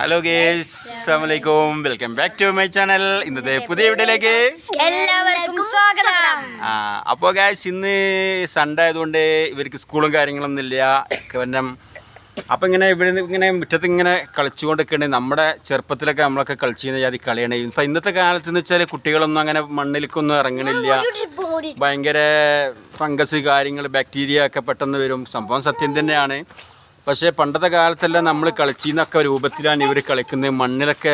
Hello guys അസ്സലാമലൈക്കും welcome back to my channel ഇന്നത്തെ പുതിയ വീട്ടിലേക്ക് എല്ലാവർക്കും സ്വാഗതം. ആ അപ്പോൾ ഗായ്സ് ഇന്ന് സൺഡേ ആയതുകൊണ്ട് ഇവർക്ക് സ്കൂളും കാര്യങ്ങളൊന്നും ഇല്ല. കാരണം അപ്പം ഇങ്ങനെ ഇവിടെ ഇങ്ങനെ മുറ്റത്ത് ഇങ്ങനെ കളിച്ചുകൊണ്ടൊക്കെയാണ് നമ്മുടെ ചെറുപ്പത്തിലൊക്കെ നമ്മളൊക്കെ കളിച്ചിരുന്ന ജാതി കളിയാണ്. ഇപ്പം ഇന്നത്തെ കാലത്ത് എന്ന് വെച്ചാൽ കുട്ടികളൊന്നും അങ്ങനെ മണ്ണിലേക്കൊന്നും ഇറങ്ങണില്ല. ഭയങ്കര ഫംഗസ് കാര്യങ്ങൾ ബാക്ടീരിയ ഒക്കെ പെട്ടെന്ന് വരും. സംഭവം സത്യം തന്നെയാണ്. പക്ഷേ പണ്ടത്തെ കാലത്തെല്ലാം നമ്മൾ കളിച്ചിന്നൊക്കെ രൂപത്തിലാണ് ഇവർ കളിക്കുന്നത്. മണ്ണിലൊക്കെ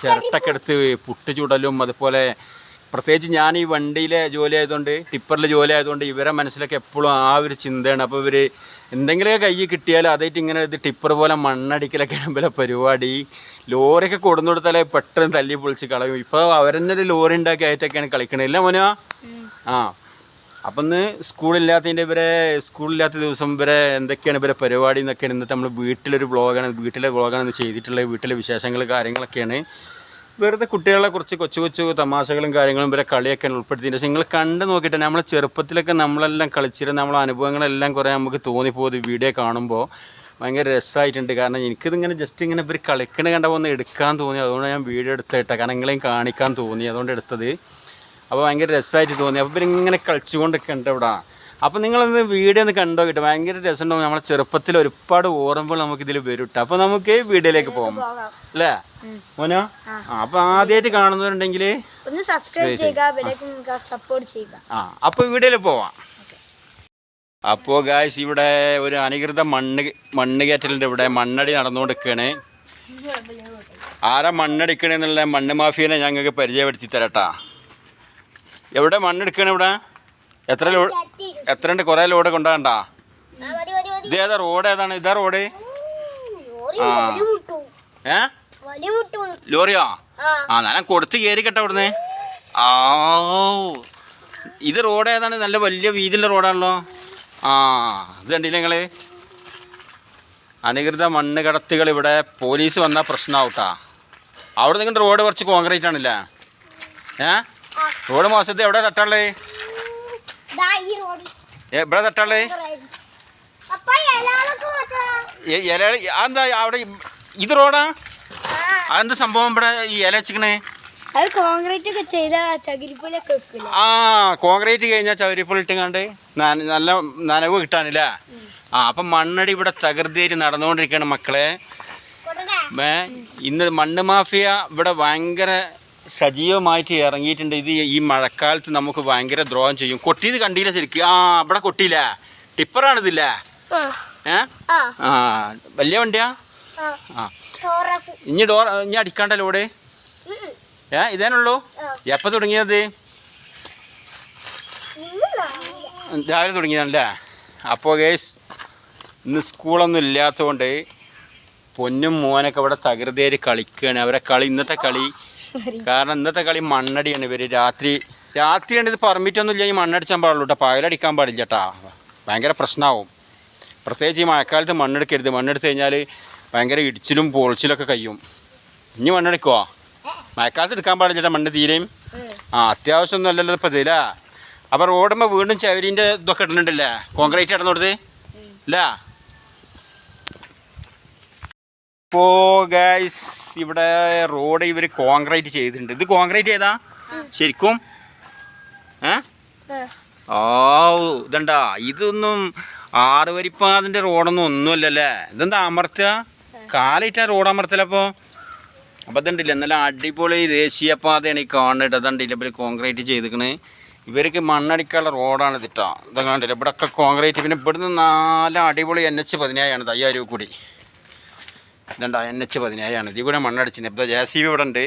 ചിരട്ടൊക്കെ എടുത്ത് പുട്ട് ചുടലും അതുപോലെ പ്രത്യേകിച്ച് ഞാൻ ഈ വണ്ടിയിലെ ജോലി ആയതുകൊണ്ട് ടിപ്പറിലെ ജോലി ആയതുകൊണ്ട് ഇവരെ മനസ്സിലൊക്കെ എപ്പോഴും ആ ഒരു ചിന്തയാണ്. അപ്പോൾ ഇവർ എന്തെങ്കിലുമൊക്കെ കൈ കിട്ടിയാൽ അതായിട്ട് ഇങ്ങനെ ഇത് ടിപ്പർ പോലെ മണ്ണടിക്കലൊക്കെ ഇവരെ പരിപാടി. ലോറിയൊക്കെ കൊടുന്നു കൊടുത്താലേ പെട്ടെന്ന് തല്ലി പൊളിച്ച് കളയും. ഇപ്പോൾ അവരെന്നെ ഒരു ലോറി ഉണ്ടാക്കി ആയിട്ടൊക്കെയാണ് കളിക്കണത്. ഇല്ല മോനോ? ആ. അപ്പം സ്കൂളില്ലാത്തതിന്റെ ഇവരെ സ്കൂളില്ലാത്ത ദിവസം ഇവരെ എന്തൊക്കെയാണ് ഇവരെ പരിപാടി എന്നൊക്കെയാണ് ഇന്നത്തെ നമ്മൾ വീട്ടിലൊരു വ്ളോഗാണ് വീട്ടിലെ വ്ളോഗാണ് ചെയ്തിട്ടുള്ളത് വീട്ടിലെ വിശേഷങ്ങൾ കാര്യങ്ങളൊക്കെയാണ്. വെറുതെ കുട്ടികളെ കുറച്ച് കൊച്ചു കൊച്ചു തമാശകളും കാര്യങ്ങളും ഇവരെ കളിയൊക്കെ ഉൾപ്പെടുത്തിയിട്ട് പക്ഷേ നിങ്ങൾ കണ്ട് നോക്കിയിട്ട് നമ്മൾ ചെറുപ്പത്തിലൊക്കെ നമ്മളെല്ലാം കളിച്ചിരുന്ന നമ്മളെ അനുഭവങ്ങളെല്ലാം കുറേ നമുക്ക് തോന്നിപ്പോകും ഈ വീഡിയോ കാണുമ്പോൾ. ഭയങ്കര രസമായിട്ടുണ്ട്. കാരണം എനിക്കിതിങ്ങനെ ജസ്റ്റ് ഇങ്ങനെ ഇവർ കളിക്കണ കണ്ടപ്പോൾ ഒന്ന് എടുക്കാൻ തോന്നി. അതുകൊണ്ട് ഞാൻ വീഡിയോ എടുത്തിട്ടാണ് കാരണം നിങ്ങളെയും കാണിക്കാൻ തോന്നി. അതുകൊണ്ട് എടുത്തത്. അപ്പോൾ ഭയങ്കര രസമായിട്ട് തോന്നി. അപ്പോൾ ഇങ്ങനെ കളിച്ചുകൊണ്ടൊക്കെ ഉണ്ട് ഇവിടെ. അപ്പോൾ നിങ്ങളൊന്ന് വീഡിയോ ഒന്ന് കണ്ടോ കിട്ടും? ഭയങ്കര രസമുണ്ടാവും. നമ്മളെ ചെറുപ്പത്തിൽ ഒരുപാട് ഓർമ്മകൾ നമുക്ക് ഇതിൽ വരും കേട്ടോ അപ്പോൾ നമുക്ക് വീഡിയോയിലേക്ക് പോകാം. അല്ലേ? മോനോ? അപ്പോൾ ആദ്യമായിട്ട് കാണുന്നവരുണ്ടെങ്കിൽ ഒന്ന് സബ്സ്ക്രൈബ് ചെയ്യുക വിലക്കും സപ്പോർട്ട് ചെയ്യുക. ആ അപ്പോൾ വീഡിയോയിൽ പോവാം. അപ്പോൾ ഗായ്സ് ഇവിടെ ഒരു അനധികൃത മണ്ണ് മണ്ണ് കയറ്റലുണ്ട് ഇവിടെ. മണ്ണടി നടന്നുകൊണ്ടിരിക്കുകയാണ് ആരാ മണ്ണടിക്കണെന്നുള്ള മണ്ണ് മാഫിയനെ ഞങ്ങൾക്ക് പരിചയപ്പെടുത്തി തരട്ടാ. എവിടെ മണ്ണെടുക്കണ ഇവിടെ? എത്ര ലോഡ് എത്ര ഉണ്ട് കുറേ ലോഡ് കൊണ്ടാകണ്ട ഇത് ഏതാ റോഡ് ഏതാണ്? ഇതാ റോഡ്? ആ. ഏ? ലോറിയോ? ആ. ഞാൻ കൊടുത്ത് കയറി കേട്ടോ അവിടുന്ന്. ആ ഇത് റോഡ് ഏതാണ്? നല്ല വലിയ വീതിയുള്ള റോഡാണല്ലോ. ആ ഇത് കണ്ടില്ല നിങ്ങൾ അനധികൃത മണ്ണ് കടത്തുകൾ ഇവിടെ പോലീസ് വന്നാൽ പ്രശ്നമാവട്ടാ. അവിടെ നിങ്ങളുടെ റോഡ് കുറച്ച് കോൺക്രീറ്റ് ആണല്ലേ? ഏ? റോഡ് മോശത്തെ എവിടെ തട്ടാളേ എവിടെ തട്ടാളേ ഇല എന്താ അവിടെ ഇത് റോഡാ? അതെന്താ സംഭവം ഇവിടെ ഈ ഇല വെച്ചിക്കണേ അത് കോൺക്രീറ്റ് ഒക്കെ ചെയ്ത ചകിരിപ്പുലൊക്കെ ആ കോൺക്രീറ്റ് കഴിഞ്ഞാൽ ചവരിപ്പോൾ ഇട്ടുകൊണ്ട് നല്ല നനവ് കിട്ടാനില്ല? ആ അപ്പം മണ്ണടി ഇവിടെ തകൃതിയായിട്ട് നടന്നുകൊണ്ടിരിക്കുകയാണ് മക്കളെ. ഇന്ന് മണ്ണ് മാഫിയ ഇവിടെ ഭയങ്കര സജീവമായിട്ട് ഇറങ്ങിയിട്ടുണ്ട്. ഇത് ഈ മഴക്കാലത്ത് നമുക്ക് ഭയങ്കര ദ്രോഹം ചെയ്യും. കൊട്ടിയത് കണ്ടില്ല ശരിക്കും? ആ അവിടെ കൊട്ടിയില്ല? ടിപ്പറാണിതില്ല? ഏ? ആ. വലിയ വണ്ടിയാ? ആ. ആ. ഇനി ഡോർ ഇനി അടിക്കാണ്ടല്ലോ ഇവിടെ ഏ ഇതേനുള്ളൂ? എപ്പോൾ തുടങ്ങിയത്? രാവിലെ തുടങ്ങിയതാണല്ലേ? അപ്പോൾ ഗേസ് ഇന്ന് സ്കൂളൊന്നും ഇല്ലാത്തതുകൊണ്ട് പൊന്നും മോനൊക്കെ ഇവിടെ തകൃതിയായി കളിക്കുകയാണ് അവരെ കളി ഇന്നത്തെ കളി കാരണം ഇന്നത്തെ കളി മണ്ണടിയാണ് ഇവർ രാത്രി രാത്രിയാണ് ഇത് പെർമിറ്റ് ഒന്നും ഇല്ല ഈ മണ്ണടിച്ചാൻ പാടുള്ളൂ കേട്ടോ പകലടിക്കാൻ പാടില്ല കേട്ടാ ഭയങ്കര പ്രശ്നമാവും പ്രത്യേകിച്ച് ഈ മഴക്കാലത്ത് മണ്ണെടുക്കരുത്. മണ്ണെടുത്ത് കഴിഞ്ഞാൽ ഭയങ്കര ഇടിച്ചിലും പൊളിച്ചിലൊക്കെ കഴിയും. ഇനി മണ്ണെടുക്കുവോ? മഴക്കാലത്ത് എടുക്കാൻ പാടില്ല ചേട്ടാ മണ്ണ് തീരെയും. ആ അത്യാവശ്യം ഒന്നും അല്ലല്ലോ ഇപ്പം ഇതില്ല അപ്പോൾ റോഡുമ്പോൾ വീണ്ടും ചവരിന്റെ ഇതൊക്കെ ഇടുന്നുണ്ടല്ലേ? കോൺക്രീറ്റ് ഇടുന്നോടത്ത് ഇല്ല? ഇപ്പോൾ ഗൈസ് ഇവിടെ റോഡ് ഇവർ കോൺക്രീറ്റ് ചെയ്തിട്ടുണ്ട്. ഇത് കോൺക്രീറ്റ് ചെയ്താ ശരിക്കും? ഏ? ഓ ഇതണ്ടാ ഇതൊന്നും ആറുവരിപ്പാതിന്റെ റോഡൊന്നും ഒന്നുമല്ലല്ലേ? ഇതെന്താ അമർത്തുക കാലിറ്റ റോഡ് അമർത്തലപ്പോൾ അപ്പോൾ ഇതുണ്ടല്ലേ നല്ല അടിപൊളി ദേശീയപാതയാണ് ഈ കാണുന്നത്. അതുണ്ടല്ലേ ഇവർ കോൺക്രീറ്റ് ചെയ്തിക്കണ് ഇവർക്ക് മണ്ണടിക്കാനുള്ള റോഡാണ് ഇതിട്ടാ. ഇതാ കണ്ടില്ല ഇവിടെ ഒക്കെ കോൺക്രീറ്റ് പിന്നെ ഇവിടുന്ന് നാല് അടിപൊളി എൻ എച്ച് പതിനേഴാണ് അയ്യായിരം കൂടി. ഇതുണ്ടാ? എൻ എച്ച് പതിനേഴാണ്. ഇതിൽ കൂടെ മണ്ണടിച്ചിന്. ഇപ്പോൾ ജെ സി ബി ഇവിടെ ഉണ്ട്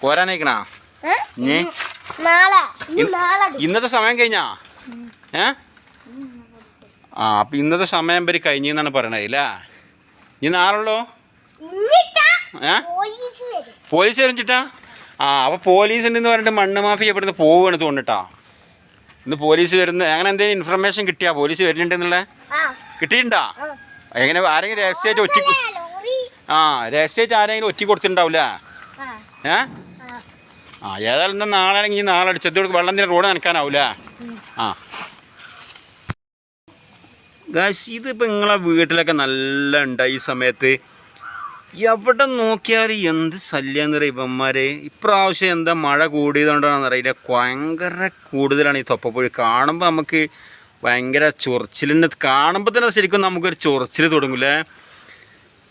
പോരാനേക്കണാ ഇനി ഇന്നത്തെ സമയം കഴിഞ്ഞാ? ഏ? ആ അപ്പം ഇന്നത്തെ സമയം വരെ കഴിഞ്ഞെന്നാണ് പറയണത് ഇല്ല ഇനി നാളുള്ളോ ഏ? പോലീസ് വരച്ചിട്ടാ ആ അപ്പോൾ പോലീസ് ഉണ്ടെന്ന് പറഞ്ഞിട്ട് മണ്ണ് മാഫി ഇവിടുന്ന് പോവുകയാണ് തോന്നിട്ടാ ഇന്ന് പോലീസ് വരുന്ന അങ്ങനെ എന്തെങ്കിലും ഇൻഫർമേഷൻ കിട്ടിയാ പോലീസ് വരുന്നുണ്ടെന്നുള്ള? കിട്ടിയിട്ടുണ്ടാ? എങ്ങനെ ആരെങ്കിലും രഹസ്യമായിട്ട് ഒറ്റ ആ രഹസ്യമായിട്ട് ആരെങ്കിലും ഒറ്റ കൊടുത്തിട്ടുണ്ടാവില്ല ഏ? ആ. ഏതായാലും ഇന്ന് നാളെ ആണെങ്കിൽ നാളെ അടിച്ചത് വെള്ളം തന്നെ റോഡ് നനക്കാനാവൂല? ആ. ഗാശ് ഇതിപ്പോൾ നിങ്ങളെ വീട്ടിലൊക്കെ നല്ല ഉണ്ട് ഈ സമയത്ത്. എവിടെ നോക്കിയാലും എന്ത് ശല്യാന്ന് പറയാം ഇവന്മാര്? ഇപ്രാവശ്യം എന്താ മഴ കൂടിയതുകൊണ്ടാണെന്ന് അറിയില്ല ഭയങ്കര കൂടുതലാണ് ഈ തൊപ്പപ്പുഴ. കാണുമ്പോൾ നമുക്ക് ഭയങ്കര ചൊറിച്ചിലിന് കാണുമ്പോൾ തന്നെ ശരിക്കും നമുക്കൊരു ചൊറിച്ചിൽ തുടങ്ങില്ലേ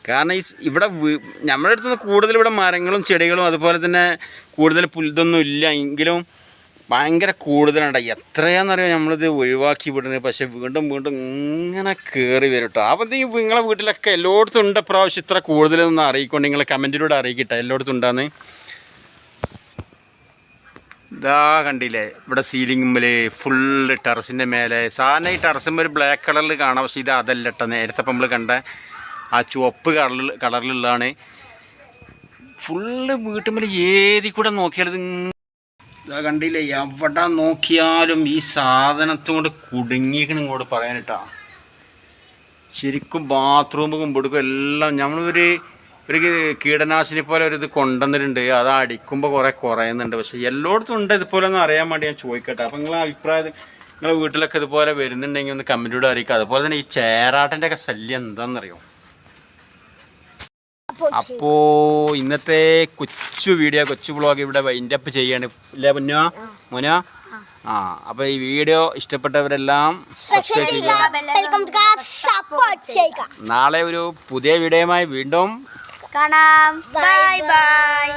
കാരണം ഈ ഇവിടെ നമ്മുടെ അടുത്തുനിന്ന് കൂടുതൽ ഇവിടെ മരങ്ങളും ചെടികളും അതുപോലെ തന്നെ കൂടുതൽ പുല്ലൊന്നും ഇല്ല. എങ്കിലും ഭയങ്കര കൂടുതലാണ് എത്രയാണെന്നറിയാം നമ്മളിത് ഒഴിവാക്കി വിടുന്നത്. പക്ഷേ വീണ്ടും വീണ്ടും ഇങ്ങനെ കയറി വരും കേട്ടോ അപ്പം ഈ നിങ്ങളെ വീട്ടിലൊക്കെ എല്ലായിടത്തും ഉണ്ട്? പ്രാവശ്യം ഇത്ര കൂടുതലൊന്നും അറിയിക്കൊണ്ട് നിങ്ങളെ കമന്റിലൂടെ അറിയിക്കട്ടെ. എല്ലായിടത്തും ഉണ്ടാന്ന്? ഇതാ കണ്ടില്ലേ? ഇവിടെ സീലിംഗിൽ ഫുള്ള് ടെറസിന്റെ മേലെ. സാധാരണ ഈ ടെറസിന്മേൽ ഒരു ബ്ലാക്ക് കളറിൽ കാണാം. പക്ഷേ ഇത് അതല്ല കേട്ടോ നേരത്തെ നമ്മൾ കണ്ട ആ ചുവപ്പ് കളറിൽ കളറിലുള്ളതാണ് ഫുള്ള് വീട്ടുമ്പോൾ ഏതി കൂടെ നോക്കിയാലും ഇതാ കണ്ടില്ലേ? എവിടെ നോക്കിയാലും ഈ സാധനത്തോട് കുടുങ്ങിക്കണം ഇങ്ങോട്ട് പറയാനിട്ടാ ശരിക്കും ബാത്റൂമും കൊടുക്കും എല്ലാം. നമ്മളൊരു ഒരു കീടനാശിനി പോലെ ഒരു ഇത് കൊണ്ടുവന്നിട്ടുണ്ട്. അത് അടിക്കുമ്പോൾ കുറേ കുറയുന്നുണ്ട്. പക്ഷെ എല്ലായിടത്തും ഉണ്ട്. ഇതുപോലെ ഒന്ന് അറിയാൻ വേണ്ടി ഞാൻ ചോദിക്കട്ടെ. അപ്പം നിങ്ങളെ അഭിപ്രായം നിങ്ങളെ വീട്ടിലൊക്കെ ഇതുപോലെ വരുന്നുണ്ടെങ്കിൽ ഒന്ന് കമന്റിലൂടെ അറിയിക്കുക. അതുപോലെ തന്നെ ഈ ചേരാട്ടന്റെ ഒക്കെ ശല്യം എന്താണെന്നറിയോ? അപ്പോ ഇന്നത്തെ കൊച്ചു വീഡിയോ കൊച്ചു ബ്ലോഗ് ഇവിടെ വൈൻഡ് അപ്പ് ചെയ്യാണ്. ഇല്ലേ മുന്നോ മുനോ? ആ. അപ്പൊ ഈ വീഡിയോ ഇഷ്ടപ്പെട്ടവരെല്ലാം സബ്സ്ക്രൈബ് ചെയ്യുക. നാളെ ഒരു പുതിയ വീഡിയോയുമായി വീണ്ടും കാണാം. Bye bye